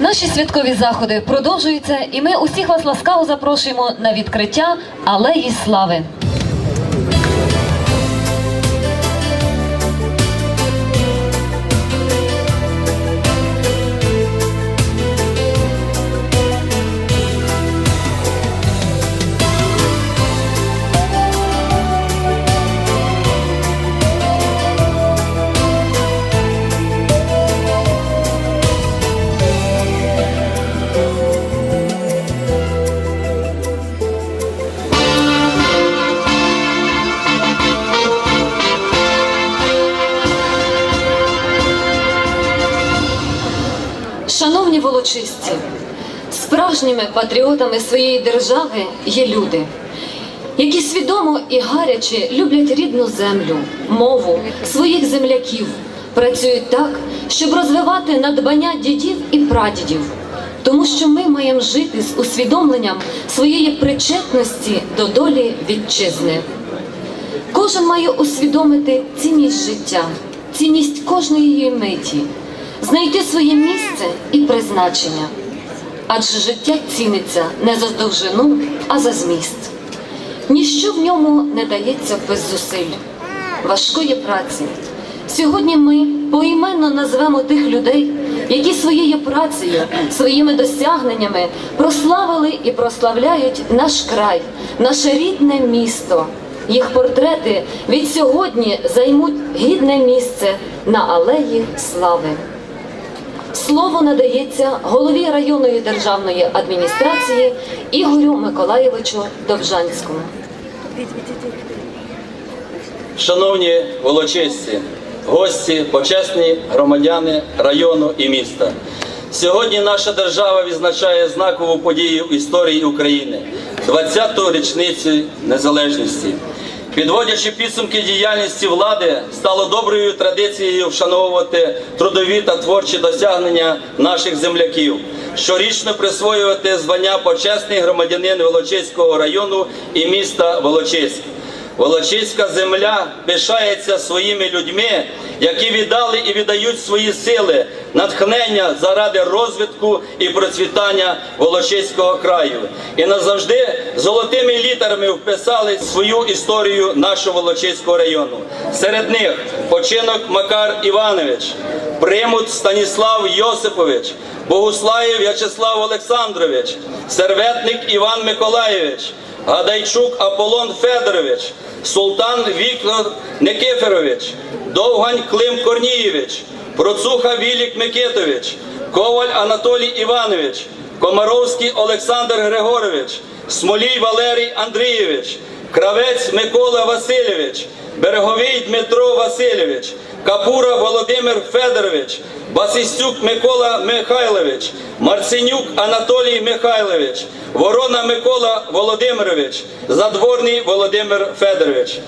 Наші святкові заходи продовжуються, і ми усіх вас ласкаво запрошуємо на відкриття алеї слави. Шановні справжніми патріотами своєї держави є люди, які свідомо і гаряче люблять рідну землю, мову, своїх земляків, працюють так, щоб розвивати надбання дідів і прадідів, тому що ми маємо жити з усвідомленням своєї причетності до долі вітчизни. Кожен має усвідомити цінність життя, цінність кожної її миті, знайти своє місце і призначення. Адже життя ціниться не за довжину, а за зміст. Ніщо в ньому не дається без зусиль, важкої праці. Сьогодні ми поіменно назвемо тих людей, які своєю працею, своїми досягненнями прославили і прославляють наш край, наше рідне місто. Їх портрети від сьогодні займуть гідне місце на алеї слави. Слово надається голові районної державної адміністрації Ігорю Миколаєвичу Довжанському. Шановні волочисті, гості, почесні громадяни району і міста. Сьогодні наша держава відзначає знакову подію в історії України 20-ту річницю незалежності. Підводячи підсумки діяльності влади, стало доброю традицією вшановувати трудові та творчі досягнення наших земляків, щорічно присвоювати звання почесний громадянин Волочиського району і міста Волочиськ. Волочиська земля пишається своїми людьми, які віддали і віддають свої сили, натхнення заради розвитку і процвітання Волочиського краю. І назавжди золотими літерами вписали свою історію нашого Волочиського району. Серед них починок Макар Іванович, Примут Станіслав Йосипович, Богуслаєв В'ячеслав Олександрович, Серветник Іван Миколаєвич. Гадайчук Аполлон Федорович, Султан Віктор Никифорович, Довгань Клим Корнієвич, Процуха Вілік Микитович, Коваль Анатолій Іванович, Комаровський Олександр Григорович, Смолій Валерій Андрійович, Кравець Микола Васильович, Береговий Дмитро Васильович, Капура Володимир Федорович, Басистюк Микола Михайлович, Марценюк Анатолій Михайлович, Ворона Микола Володимирович, Задворний Володимир Федорович.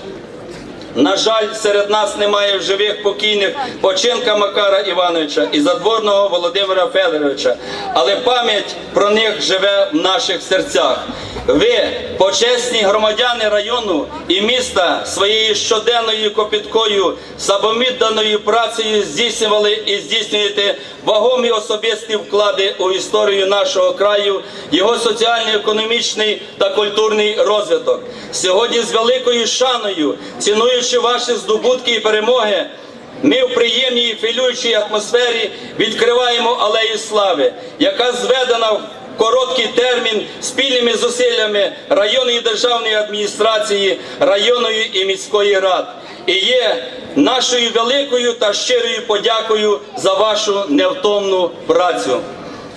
На жаль, серед нас немає живих покійних починка Макара Івановича і задворного Володимира Федоровича, але пам'ять про них живе в наших серцях. Ви, почесні громадяни району і міста, своєю щоденною копіткою, самовідданою працею здійснювали і здійснюєте вагомі особисті вклади у історію нашого краю, його соціально-економічний та культурний розвиток. Сьогодні з великою шаною, цінуючи ваші здобутки і перемоги. Ми в приємній і хвилюючій атмосфері відкриваємо алею слави, яка зведена в короткий термін спільними зусиллями районної державної адміністрації, районної і міської рад. І є нашою великою та щирою подякою за вашу невтомну працю.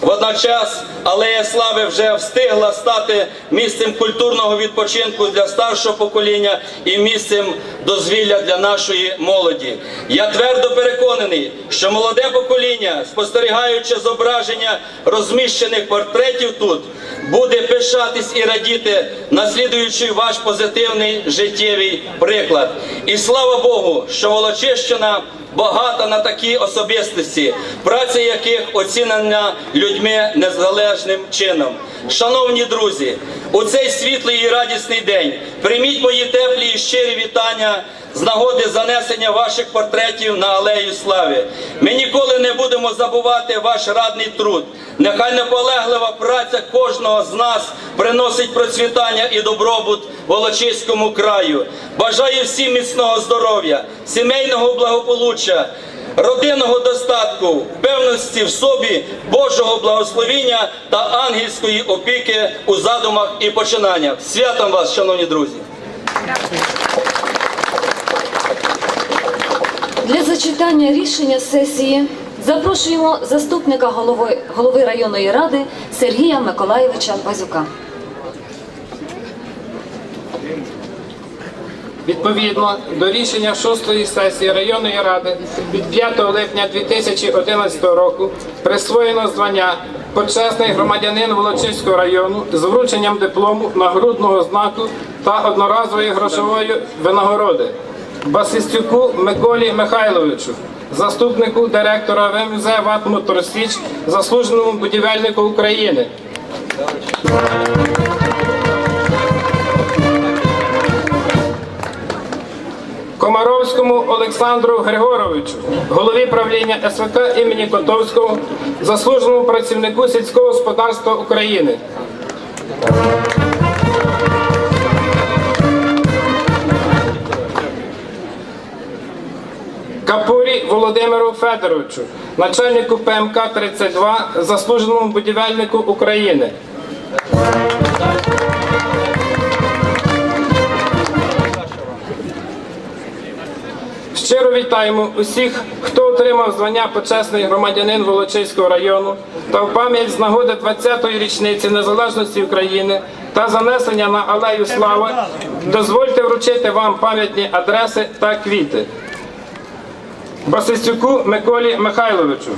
Водночас алея слави вже встигла стати місцем культурного відпочинку для старшого покоління і місцем дозвілля для нашої молоді. Я твердо переконаний, що молоде покоління, спостерігаючи зображення розміщених портретів тут, буде пишатись і радіти, наслідуючи ваш позитивний життєвий приклад. І слава Богу, що Волочищина багата на такі особистості, праця яких оцінена людьми незалежним чином. Шановні друзі, у цей світлий і радісний день прийміть мої теплі і щирі вітання з нагоди занесення ваших портретів на алею слави. Ми ніколи не будемо забувати ваш радний труд. Нехай наполеглива праця кожного з нас приносить процвітання і добробут Волочиському краю. Бажаю всім міцного здоров'я, сімейного благополуччя, родинного достатку, впевненості в собі, Божого благословіння та ангельської опіки у задумах і починаннях. Святом вас, шановні друзі! Для зачитання рішення сесії запрошуємо заступника голови, голови районної ради Сергія Миколаєвича Базюка. Відповідно до рішення 6-ї сесії районної ради від 5 липня 2011 року присвоєно звання почесний громадянин Волочиського району з врученням диплому нагрудного знаку та одноразової грошової винагороди Басистюку Миколі Михайловичу, заступнику директора ВМЗ ВАТ «Моторсіч», заслуженому будівельнику України. Комаровському Олександру Григоровичу, голові правління СВК імені Котовського, заслуженому працівнику сільського господарства України. Капурі Володимиру Федоровичу, начальнику ПМК 32, заслуженому будівельнику України. Щиро вітаємо усіх, хто отримав звання почесний громадянин Волочиського району та в пам'ять з нагоди 20-ї річниці незалежності України та занесення на алею слави. Дозвольте вручити вам пам'ятні адреси та квіти. Басистюку Миколі Михайловичу.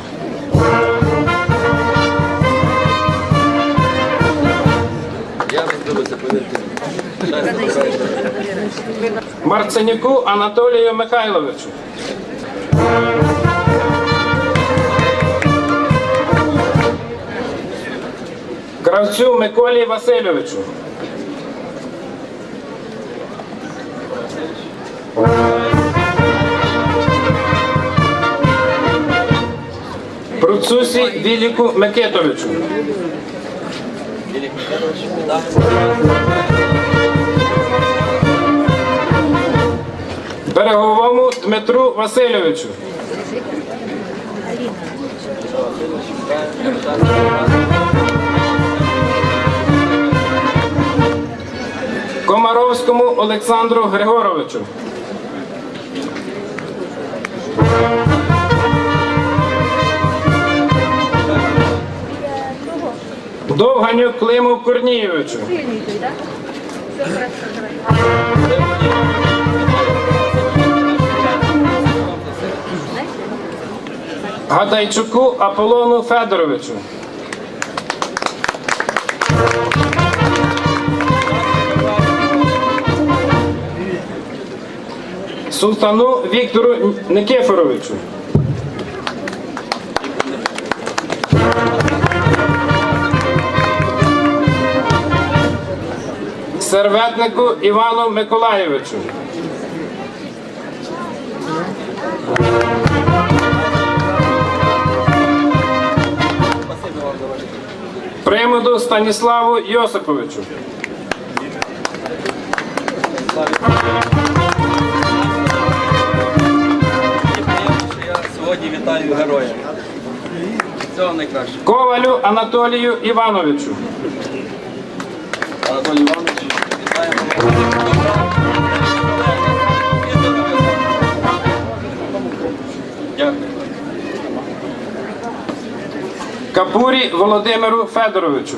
Марценюку Анатолію Михайловичу. Кравцю Миколі Васильовичу. Пруцусі Віліку Микитовичу. Береговому Дмитру Васильовичу. Комаровському Олександру Григоровичу. Довганю Климу Корнієвичу. Гадайчуку Аполлону Федоровичу. Султану Віктору Никифоровичу. Серветнику Івану Миколаєвичу. Примуду Станіславу Йосиповичу. Сьогодні вітаю героя. Всього найкращого. Ковалю Анатолію Івановичу. Анатолій Іванович. Капурі Володимиру Федоровичу.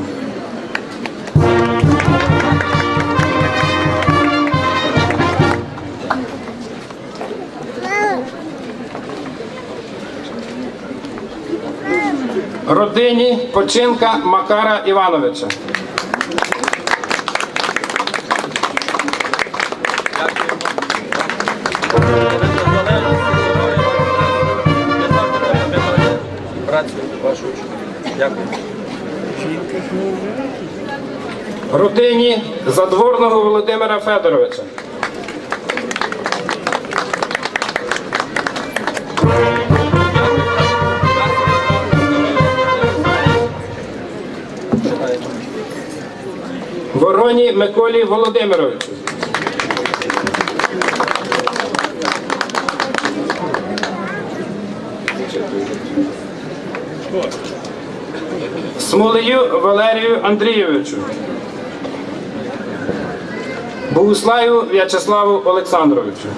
Родині починка Макара Івановича. працю вашого чоловіка. Рутині задворного Володимира Федоровича. Вороні Миколі Володимировичу. Смолею Валерію Андрійовичу. Богуслаю В'ячеславу Олександровичу.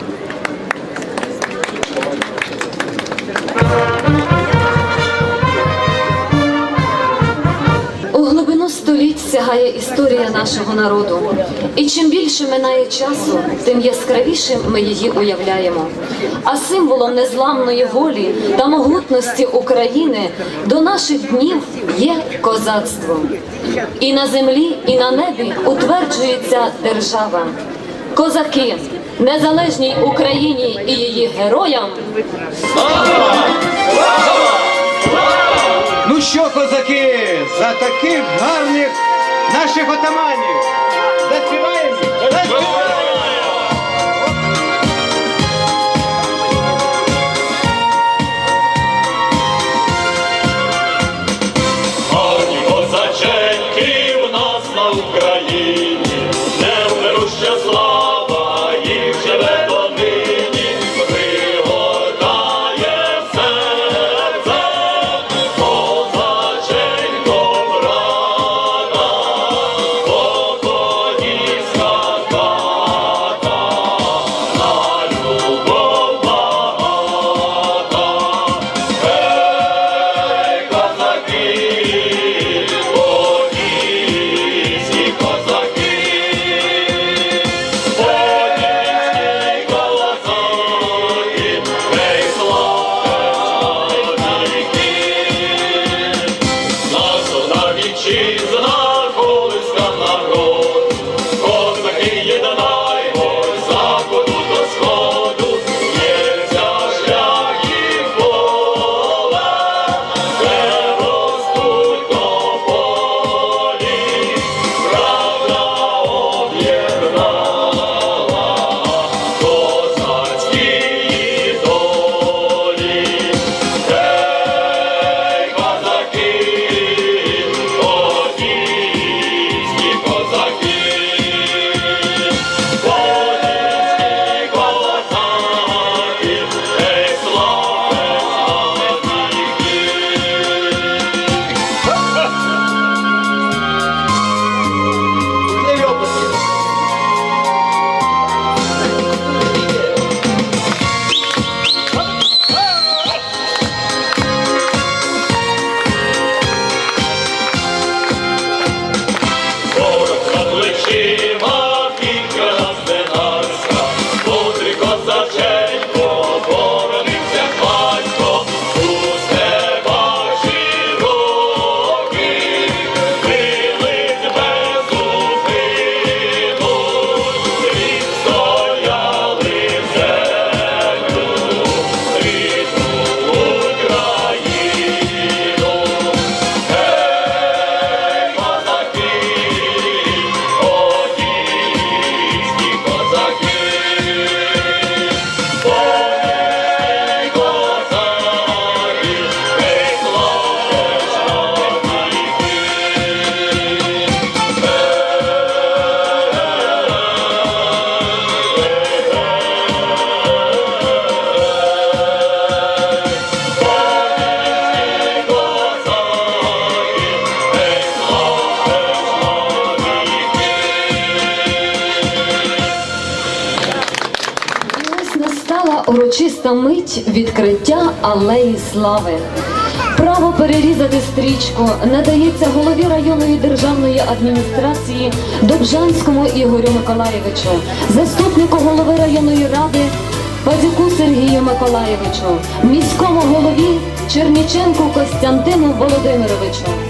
У глибину століть сягає історія нашого народу. І чим більше минає часу, тим яскравішим ми її уявляємо. А символом незламної волі та могутності України до наших днів є козацтво. І на землі, і на небі утверджується держава. Козаки, незалежній Україні і її героям Ну що, козаки, за таких гарних наших отаманів. Україні, урочиста мить відкриття алеї слави. Право перерізати стрічку надається голові районної державної адміністрації Добжанському Ігорю Миколаєвичу, заступнику голови районної ради Пазюку Сергію Миколаєвичу, міському голові Черніченку Костянтину Володимировичу.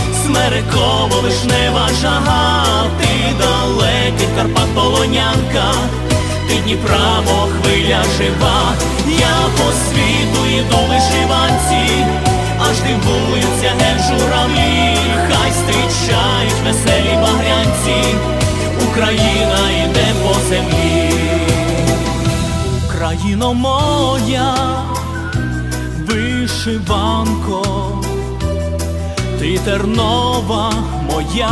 смереково вишнева жага, ти далекий Карпат полонянка, ти Дніпра, хвиля жива, я по світу іду в вишиванці, аж дивуються геть журавлі, хай зустрічають веселі багрянці, Україна йде по землі, Україно моя вишиванко, ти тернова моя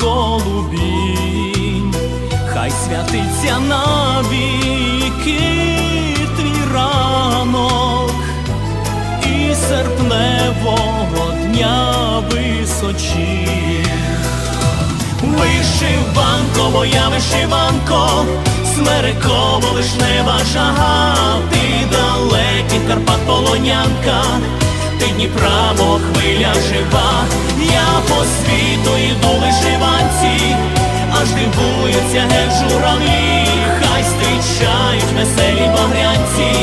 голубінь, хай святиться навіки твій ранок і серпневого дня височі. Вишиванко, моя вишиванко, смереково вишнева жага, ти далекий Карпат полонянка, ти Дніпра, хвиля жива, я по світу йду вишиванці, аж дивуються геть журавлі, хай зустрічають веселі багрянці.